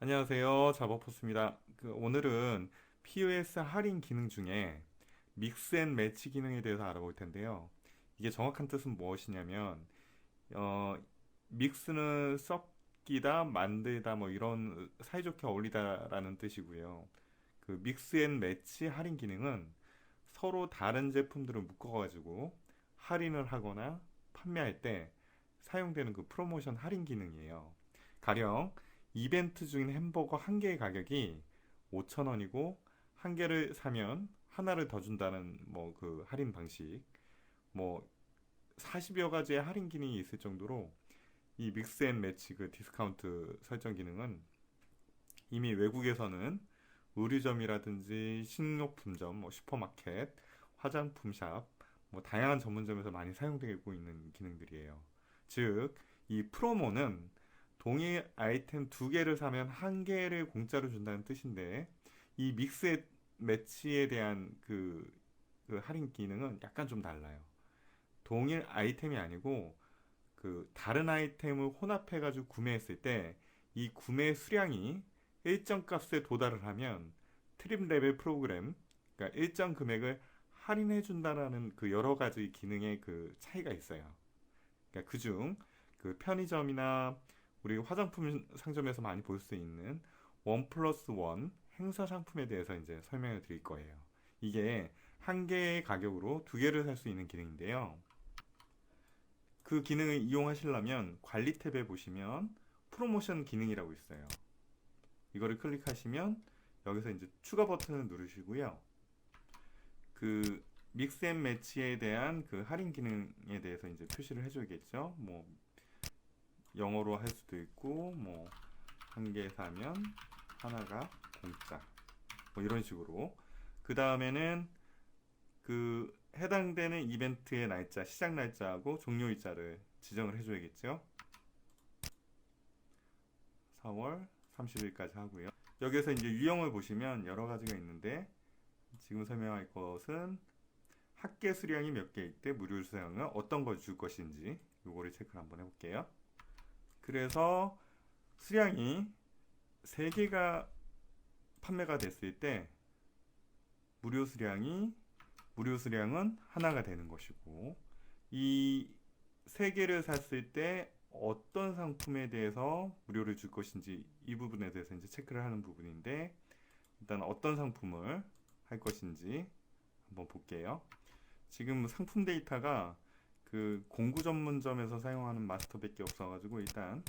안녕하세요. 자버포스입니다. 그 오늘은 POS 할인 기능 중에 믹스 앤 매치 기능에 대해서 알아볼 텐데요. 이게 정확한 뜻은 무엇이냐면 어, 믹스는 섞이다, 만들다 뭐 이런 사이좋게 어울리다라는 뜻이고요. 그 믹스 앤 매치 할인 기능은 서로 다른 제품들을 묶어가지고 할인을 하거나 판매할 때 사용되는 그 프로모션 할인 기능이에요. 가령 이벤트 중인 햄버거 한 개의 가격이 5,000원이고 한 개를 사면 하나를 더 준다는 뭐 그 할인 방식 뭐 40여 가지의 할인 기능이 있을 정도로 이 믹스 앤 매치 그 디스카운트 설정 기능은 이미 외국에서는 의류점이라든지 식료품점, 뭐 슈퍼마켓, 화장품 샵, 뭐 다양한 전문점에서 많이 사용되고 있는 기능들이에요. 즉, 이 프로모는 동일 아이템 두 개를 사면 한 개를 공짜로 준다는 뜻인데 이 믹스 매치에 대한 그, 그 할인 기능은 약간 좀 달라요. 동일 아이템이 아니고 그 다른 아이템을 혼합해 가지고 구매했을 때 이 구매 수량이 일정 값에 도달을 하면 트립 레벨 프로그램 그러니까 일정 금액을 할인해 준다라는 그 여러 가지 기능의 그 차이가 있어요. 그러니까 그중 그 편의점이나 우리 화장품 상점에서 많이 볼 수 있는 원 플러스 원 행사 상품에 대해서 이제 설명을 드릴 거예요. 이게 한 개의 가격으로 두 개를 살 수 있는 기능인데요. 그 기능을 이용하시려면 관리 탭에 보시면 프로모션 기능이라고 있어요. 이거를 클릭하시면 여기서 이제 추가 버튼을 누르시고요. 그 믹스 앤 매치에 대한 그 할인 기능에 대해서 이제 표시를 해줘야겠죠. 뭐 영어로 할 수도 있고 뭐 한 개 사면 하나가 공짜. 뭐 이런 식으로. 그 다음에는 그 해당되는 이벤트의 날짜 시작 날짜하고 종료일자를 지정을 해줘야겠죠? 4월 30일까지 하고요. 여기서 이제 유형을 보시면 여러 가지가 있는데 지금 설명할 것은 학계 수량이 몇 개일 때 무료 수량은 어떤 걸 줄 것인지 요거를 체크를 한번 해볼게요 그래서 수량이 3개가 판매가 됐을 때 무료 수량이 무료 수량은 하나가 되는 것이고 이 3개를 샀을 때 어떤 상품에 대해서 무료를 줄 것인지 이 부분에 대해서 이제 체크를 하는 부분인데 일단 어떤 상품을 할 것인지 한번 볼게요. 지금 상품 데이터가 그 공구 전문점에서 사용하는 마스터밖에 없어가지고 일단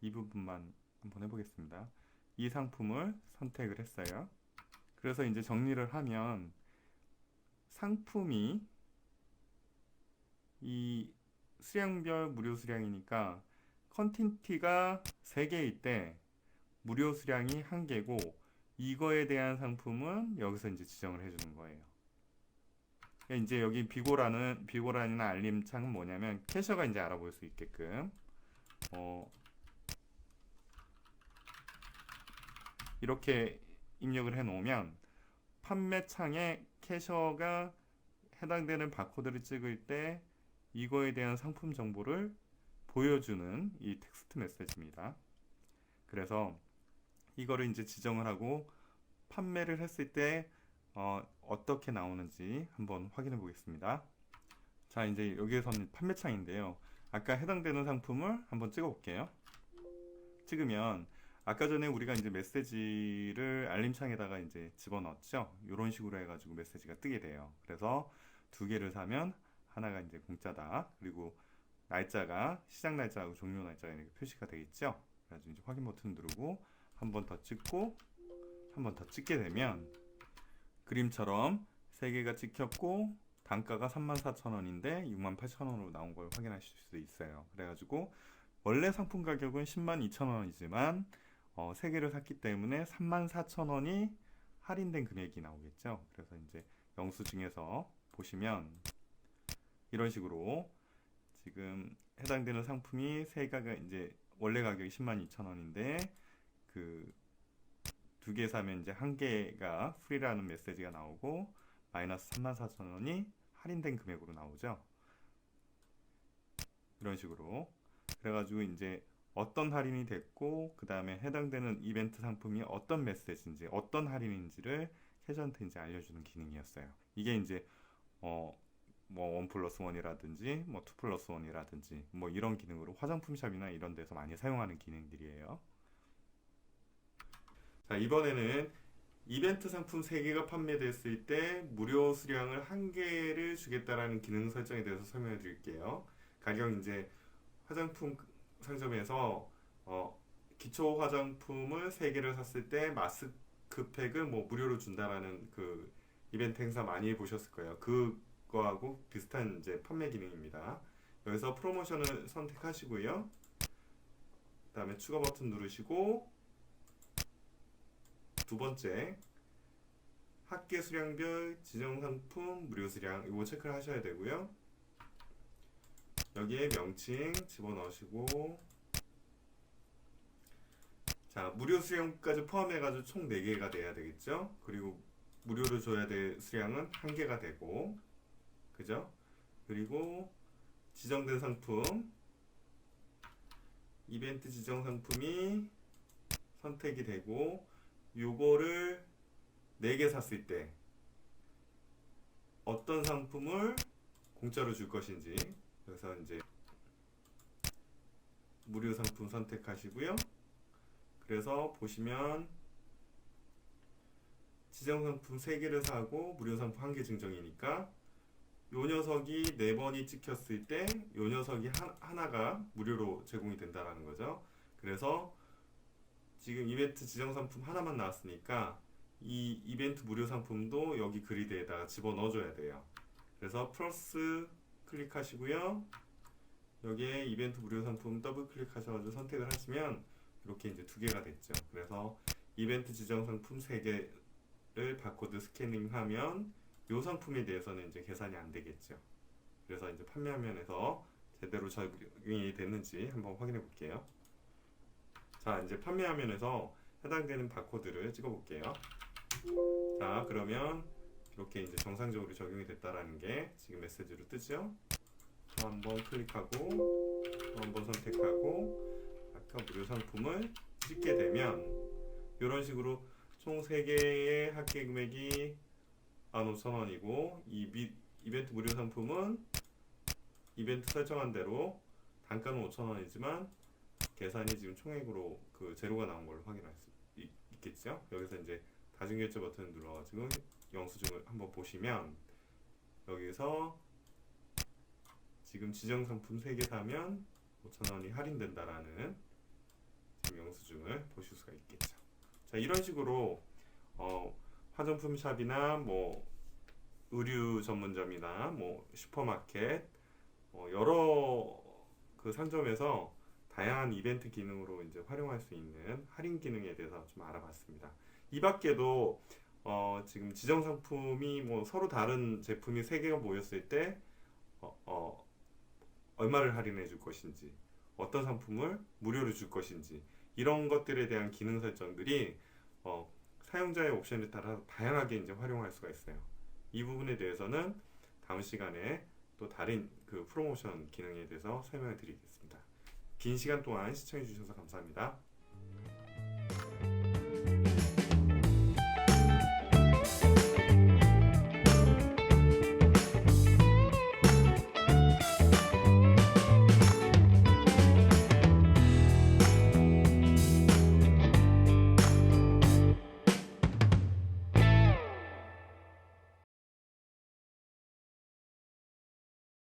이 부분만 한번 해보겠습니다. 이 상품을 선택을 했어요. 그래서 이제 정리를 하면 상품이 이 수량별 무료 수량이니까 컨텐티가 3개일 때 무료 수량이 1개고 이거에 대한 상품은 여기서 이제 지정을 해주는 거예요. 이제 여기 비고라는 비고란이나 알림 창은 뭐냐면 캐셔가 이제 알아볼 수 있게끔 어 이렇게 입력을 해 놓으면 판매 창에 캐셔가 해당되는 바코드를 찍을 때 이거에 대한 상품 정보를 보여주는 이 텍스트 메시지입니다. 그래서 이거를 이제 지정을 하고 판매를 했을 때 어, 어떻게 나오는지 한번 확인해 보겠습니다. 자, 이제 여기에서는 판매창인데요. 아까 해당되는 상품을 한번 찍어 볼게요. 찍으면 아까 전에 우리가 이제 메시지를 알림창에다가 이제 집어넣었죠. 이런 식으로 해가지고 메시지가 뜨게 돼요. 그래서 두 개를 사면 하나가 이제 공짜다. 그리고 날짜가 시작 날짜하고 종료 날짜가 이렇게 표시가 되겠죠. 그래서 이제 확인 버튼 누르고 한 번 더 찍고 한 번 더 찍게 되면 그림처럼 세 개가 찍혔고 단가가 34,000원인데 68,000원으로 나온 걸 확인하실 수 있어요. 그래가지고 원래 상품 가격은 102,000원이지만 어, 세 개를 샀기 때문에 34,000원이 할인된 금액이 나오겠죠. 그래서 이제 영수증에서 보시면 이런 식으로 지금 해당되는 상품이 세 개가 이제 원래 가격이 102,000원인데 그 두 개 사면 이제 한 개가 프리라는 메시지가 나오고 마이너스 34,000원이 할인된 금액으로 나오죠. 이런 식으로 그래가지고 이제 어떤 할인이 됐고 그 다음에 해당되는 이벤트 상품이 어떤 메시지인지 어떤 할인인지를 캐주한테 이제 알려주는 기능이었어요. 이게 이제 어뭐원 플러스 원이라든지 뭐투 플러스 원이라든지 뭐 이런 기능으로 화장품 샵이나 이런 데서 많이 사용하는 기능들이에요. 자, 이번에는 이벤트 상품 3개가 판매됐을 때 무료 수량을 1개를 주겠다라는 기능 설정에 대해서 설명해 드릴게요. 가령 이제 화장품 상점에서 어, 기초 화장품을 3개를 샀을 때 마스크팩을 뭐 무료로 준다라는 그 이벤트 행사 많이 보셨을 거예요. 그거하고 비슷한 이제 판매 기능입니다. 여기서 프로모션을 선택하시고요. 그 다음에 추가 버튼 누르시고 두 번째 학계 수량별 지정 상품 무료 수량 이거 체크를 하셔야 되고요. 여기에 명칭 집어넣으시고 자 무료 수량까지 포함해가지고 총 4개가 돼야 되겠죠. 그리고 무료로 줘야 될 수량은 1개가 되고 그죠? 그리고 지정된 상품 이벤트 지정 상품이 선택이 되고 요거를 4개 샀을 때 어떤 상품을 공짜로 줄 것인지 그래서 이제 무료 상품 선택하시고요. 그래서 보시면 지정 상품 3개를 사고 무료 상품 1개 증정이니까 요 녀석이 4번이 찍혔을 때 요 녀석이 하, 하나가 무료로 제공이 된다라는 거죠. 그래서 지금 이벤트 지정 상품 하나만 나왔으니까 이 이벤트 무료 상품도 여기 그리드에다가 집어 넣어줘야 돼요. 그래서 플러스 클릭하시고요. 여기에 이벤트 무료 상품 더블 클릭하셔가지고 선택을 하시면 이렇게 이제 두 개가 됐죠. 그래서 이벤트 지정 상품 세 개를 바코드 스캐닝하면 이 상품에 대해서는 이제 계산이 안 되겠죠. 그래서 이제 판매 화면에서 제대로 적용이 됐는지 한번 확인해 볼게요. 자, 이제 판매 화면에서 해당되는 바코드를 찍어 볼게요. 자, 그러면 이렇게 이제 정상적으로 적용이 됐다라는 게 지금 메시지로 뜨죠? 또 한번 클릭하고 또 한번 선택하고 아까 무료 상품을 찍게 되면 이런 식으로 총 3개의 합계 금액이 15,000원이고 이 미, 이벤트 무료 상품은 이벤트 설정한 대로 단가는 5,000원이지만 계산이 지금 총액으로 그 제로가 나온 걸로 확인할 수 있, 있겠죠? 여기서 이제 다중결제 버튼을 눌러가지고 영수증을 한번 보시면 여기서 지금 지정 상품 3개 사면 5,000원이 할인된다라는 지금 영수증을 보실 수가 있겠죠. 자, 이런 식으로 어, 화장품 샵이나 뭐 의류 전문점이나 뭐 슈퍼마켓 어, 여러 그 상점에서 다양한 이벤트 기능으로 이제 활용할 수 있는 할인 기능에 대해서 좀 알아봤습니다. 이 밖에도 어, 지금 지정 상품이 뭐 서로 다른 제품이 세 개가 모였을 때 어, 어, 얼마를 할인해 줄 것인지 어떤 상품을 무료로 줄 것인지 이런 것들에 대한 기능 설정들이 어, 사용자의 옵션에 따라 다양하게 이제 활용할 수가 있어요. 이 부분에 대해서는 다음 시간에 또 다른 그 프로모션 기능에 대해서 설명을 드리겠습니다. 긴 시간 동안 시청해 주셔서 감사합니다.